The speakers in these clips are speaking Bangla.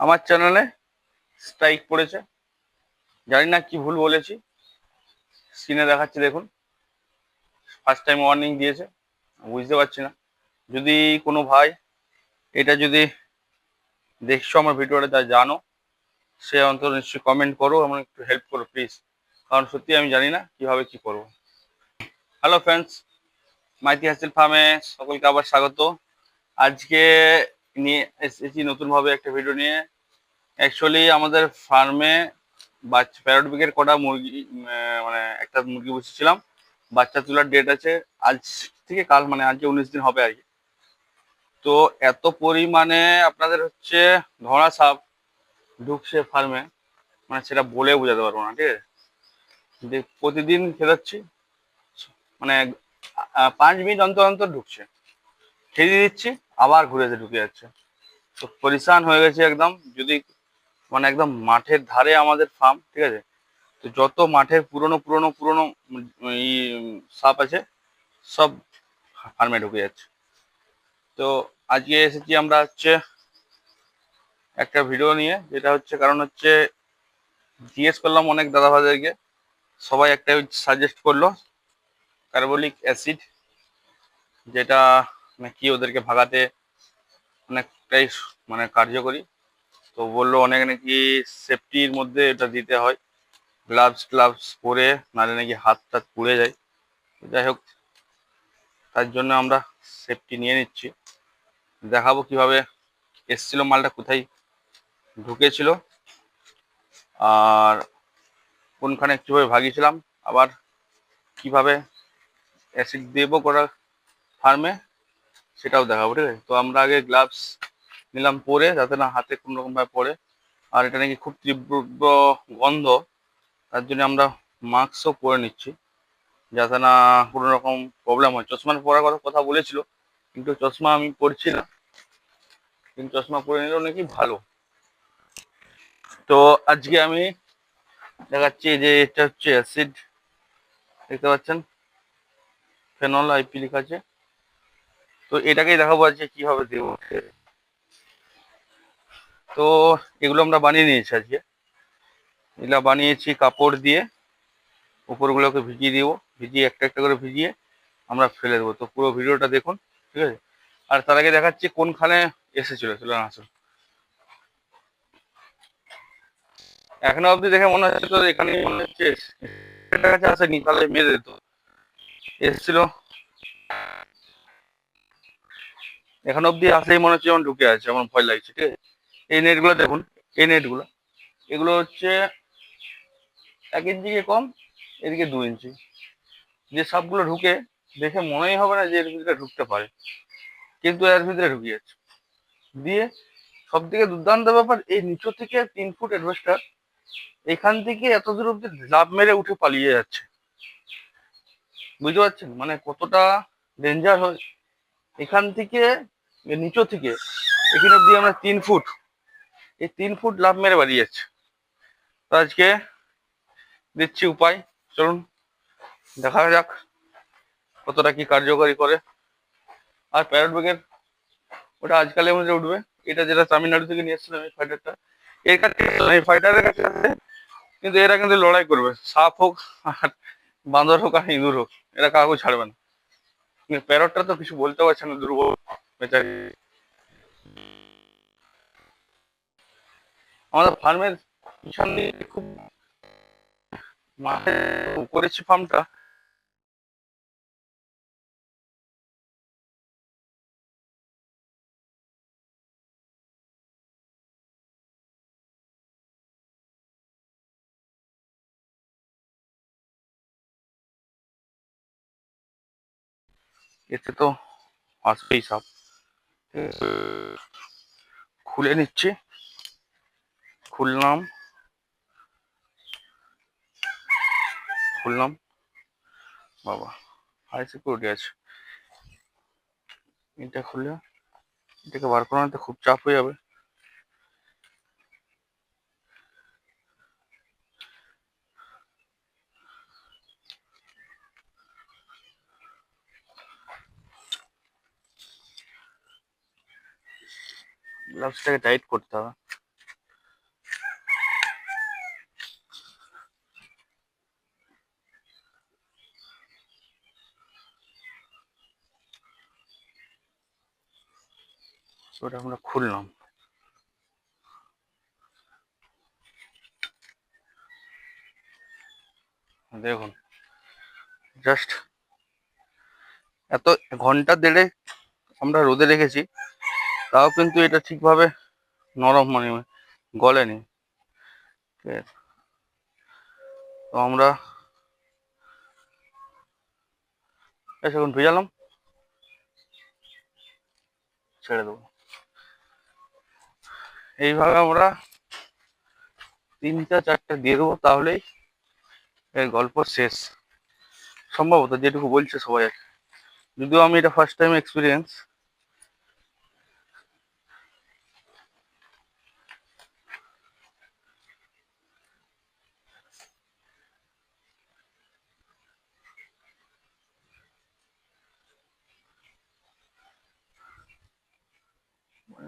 আমার চ্যানেলে স্ট্রাইক পড়েছে। জানি না কি ভুল বলেছি। স্ক্রিনে দেখাচ্ছে, দেখুন। ফার্স্ট টাইম ওয়ার্নিং দিয়েছে। বুঝতে পারছি না। যদি কোনো ভাই এটা যদি দেখছ আমার ভিডিওটা যা জানো। সে অন্তত নিশ্চয়ই কমেন্ট করো এবং একটু হেল্প করো প্লিজ কারণ সত্যি আমি জানি না কীভাবে কি করব। হ্যালো ফ্রেন্ডস মাইতি হাসিল ফার্মে সকলকে আবার স্বাগত। আজকে নিয়ে এসেছি নতুনভাবে একটা ভিডিও নিয়ে। অ্যাকচুয়ালি আমাদের ফার্মে বাচ্চা প্যারট বিকের কটা মুরগি মানে একটা মুরগি বসেছিলাম। বাচ্চা তোলার ডেট আছে আজ থেকে কাল মানে আজকে উনিশ দিন হবে আর কি। তো এত পরিমাণে আপনাদের হচ্ছে ধরা সাপ ঢুকছে ফার্মে মানে সেটা বলে বোঝাতে পারব না, ঠিক আছে? যে প্রতিদিন খেলাচ্ছি মানে পাঁচ মিনিট অন্তর অন্তর ঢুকছে। খেয়ে দিচ্ছি আবার ঘুরে এসে ঢুকে যাচ্ছে। তো পরিশান হয়ে গেছে একদম, যদি মানে একদম মাঠের ধারে আমাদের ফার্ম ঠিক আছে? তো যত মাঠের পুরনো পুরনো পুরনো সাপ আছে, সব ফার্মে ঢুকে যাচ্ছে। তো আজকে এসেছি আমরা হচ্ছে একটা ভিডিও নিয়ে, যেটা হচ্ছে কারণ হচ্ছে জিজ্ঞেস করলাম অনেক দাদা ভাইদেরকে সবাই একটা সাজেস্ট করল কার্বলিক অ্যাসিড যেটা নাকি ওদেরকে ভাগাতে অনেকটাই মানে কার্যকরী। তো বলল অনেক নাকি সেফটির মধ্যে এটা দিতে হয়। গ্লাভস গ্লাভস পরে নাহলে নাকি হাত টাত পুড়ে যায়। যাই হোক, তার জন্য আমরা সেফটি নিয়ে নিচ্ছি। দেখাবো কীভাবে এসছিল মালটা, কোথায় ঢুকেছিল। আর কোনখানে কীভাবে ভাগিয়েছিলাম, আবার কীভাবে অ্যাসিড দেবো করা ফার্মে সেটাও দেখাবো, ঠিক আছে? তো আমরা আগে গ্লাভস নিলাম পরে, যাতে না হাতে কোনো রকম ভাবে পড়ে। আর এটা নাকি খুব তীব্র গন্ধ, তার জন্য আমরা মাস্কও পরে নিচ্ছি, যাতে না কোনো রকম প্রবলেম হয়। চশমা পরার কথা কথা বলেছিল, কিন্তু চশমা আমি পরছি না। কিন্তু চশমা পরে নিলেও নাকি ভালো। তো আজকে আমি দেখাচ্ছি যে এটা হচ্ছে অ্যাসিড দেখতে পাচ্ছেন? ফেনল আইপি লেখা আছে। তো এটাকেই দেখাবো আজকে কীভাবে দেবো তো এগুলো আমরা বানিয়ে নিয়েছি আজকে এগুলো বানিয়েছি কাপড় দিয়ে উপরগুলোকে ভিজিয়ে দিব ভিজিয়ে একটা একটা করে ভিজিয়ে আমরা ফেলে দেবো তো পুরো ভিডিওটা দেখুন ঠিক আছে আর তার আগে দেখাচ্ছি কোনখানে এসেছিল চলে আসুন এখনও অবধি দেখে মনে হচ্ছে তো এখানে মনে হচ্ছে এসেছিল এখন অব্দি আসলেই মনে হচ্ছে যেমন ঢুকে আছে আমার ভয় লাগছে, ঠিক আছে? এই নেটগুলো দেখুন, এই নেটগুলো। এগুলো হচ্ছে এক ইঞ্চিকে কম, এদিকে দু ইঞ্চি। যে সবগুলো ঢুকে দেখে মনেই হবে না যে এর ভিতরে ঢুকতে পারে। কিন্তু এর ভিতরে ঢুকে যাচ্ছে। দিয়ে সব থেকে দুর্দান্ত ব্যাপার, এই নিচু থেকে তিন ফুট অ্যাডভেস্টার এখান থেকে এত দূর অব্দি লাভ মেরে উঠে পালিয়ে যাচ্ছে। বুঝতে পারছেন? মানে কতটা ডেঞ্জার হয়। এখান থেকে নিচু থেকে, এখানে অব্দি আমরা তিন ফুট, এই তিন ফুট লাভ মেরে বাড়িয়ে যাচ্ছে তো আজকে দিচ্ছি উপায়, চলুন দেখা যাক কতটা কি কার্যকরী করে। আর প্যারট ব্যাগের ওটা আজকালের মধ্যে উঠবে, এটা যেটা তামিলনাড়ু থেকে নিয়ে এসেছিলাম এই ফাইটারটা এর কাছে, এই ফাইটারের কাছে আছে, কিন্তু এরা কিন্তু লড়াই করবে, সাপ হোক আর বাঁদর হোক আর ইঁদুর হোক, এরা কাউকে ছাড়বে না। প্যারটটা তো কিছু বলতে পারছে না, দুর্বল বেচারি। আমাদের ফার্মের পিছন দিয়ে খুব মাঠে করেছি ফার্মটা এতে তো আসবেই সব। খুলে নিচ্ছি। খুললাম। খুললাম। বাবা হাই সিকিউরিটি আছে। এটা খুললে এটাকে বার করানোতে খুব চাপ হয়ে যাবে। গ্লাভসটাকে টাইট করতে হবে। ওটা আমরা খুললাম। দেখুন জাস্ট এত ঘণ্টা দেড়ে আমরা রোদে রেখেছি তাও কিন্তু এটা ঠিকভাবে নরম মানে গলেনি। তো আমরা এখন ভেজালাম। ছেড়ে দেবো। এইভাবে আমরা তিনটা, চারটা দিয়ে দেবো তাহলেই এর গল্প শেষ। সম্ভবত যেটুকু বলছে সবাই যদিও আমি এটা ফার্স্ট টাইম এক্সপিরিয়েন্স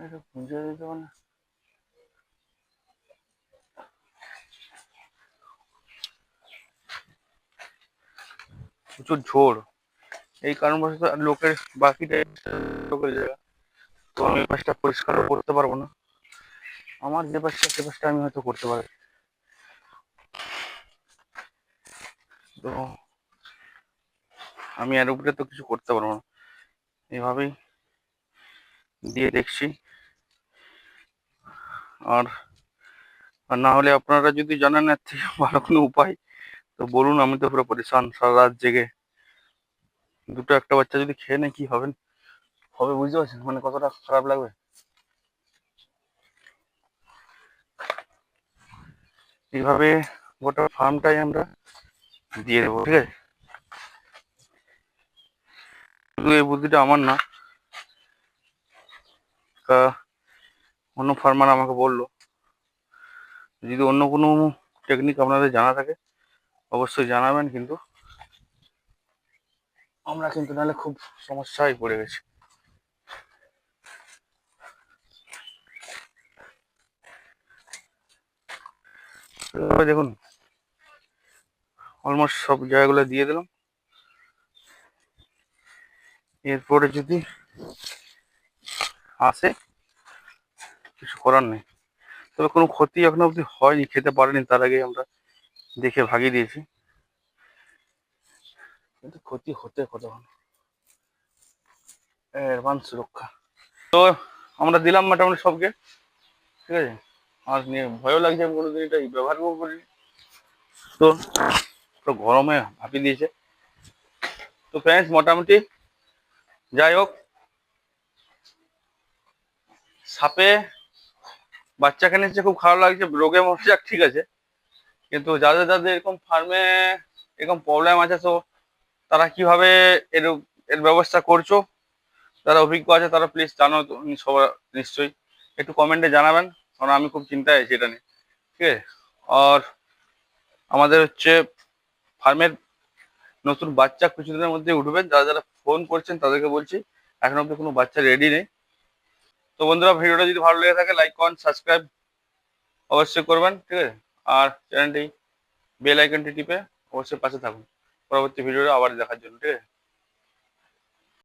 এটা খুঁজে দিতে মানে প্রচুর ঝোড়। এই কারণবশত লোকের বাকিটা লোকের জায়গা। তো আমি পাশটা পরিষ্কারও করতে পারব না। আমার যে পাশটা, সে পাশটা আমি হয়তো করতে পারি তো আমি এর উপরে তো কিছু করতে পারব না। এভাবেই দিয়ে দেখছি। আর আর না হলে আপনারা যদি জানেন এর থেকে ভালো কোনো উপায়, তো বলুন, আমি তো পুরো পরিশান সারা রাত জেগে। দুটো একটা বাচ্চা যদি খেয়ে নেয়, কি হবেন হবে বুঝতে পারছেন? মানে কতটা খারাপ লাগবে? এইভাবে গোটা ফার্মটাই আমরা দিয়ে দেবো, ঠিক আছে? শুধু এই বুদ্ধিটা আমার না। অন্য ফার্মার আমাকে বলল, যদি অন্য কোনো টেকনিক আপনাদের জানা থাকে, অবশ্যই জানাবেন কিন্তু আমরা কিন্তু নাহলে খুব সমস্যায় পড়ে গেছি। দেখুন অলমোস্ট সব জায়গাগুলো দিয়ে দিলাম। এরপরে যদি আসে কিছু করার নেই। তবে কোনো ক্ষতি এখনও অবধি হয়নি খেতে পারেনি তার আগে আমরা দেখে ভাগিয়ে দিয়েছি। কিন্তু ক্ষতি হতে কতক্ষণ অ্যাডভান্স সুরক্ষা। তো আমরা দিলাম মোটামুটি সবকে ঠিক আছে? আর নিয়ে ভয়ও লাগছে আমি কোনোদিন এটা ব্যবহার করিনি তো পুরো গরমে ভাপিয়ে দিয়েছে। তো ফ্রেন্ডস মোটামুটি যাই হোক সাপে বাচ্চাকে নিচ্ছে খুব খারাপ লাগছে, রোগে মরে যাক, ঠিক আছে। কিন্তু যাদের যাদের এরকম ফার্মে এরকম প্রবলেম আছে, তো তারা কীভাবে এর এর ব্যবস্থা করছ? যারা অভিজ্ঞ আছে, তারা প্লিজ জানো সবার নিশ্চয়ই। একটু কমেন্টে জানাবেন, কারণ আমি খুব চিন্তায় আছি এটা নিয়ে। ঠিক আছে? আর আমাদের হচ্ছে ফার্মের নতুন বাচ্চা কিছুদিনের মধ্যে উঠবেন যারা যারা ফোন করছেন, তাদেরকে বলছি, এখন অব্দি কোনো বাচ্চা রেডি নেই। তো বন্ধুরা, ভিডিওটা যদি ভালো লেগে থাকে লাইক করেন সাবস্ক্রাইব অবশ্যই করবেন, ঠিক আছে? আর চ্যানেলটি বেল আইকনটি টিপে অবশ্যই পাশে থাকুন। পরবর্তী ভিডিওটা আবার দেখার জন্য, ঠিক আছে?